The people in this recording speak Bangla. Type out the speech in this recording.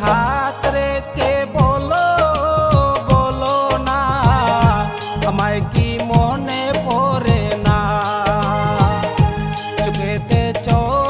হাত রে কে বলো বলো না আমায় কি মনে পড়ে না? চুকেতে চোখ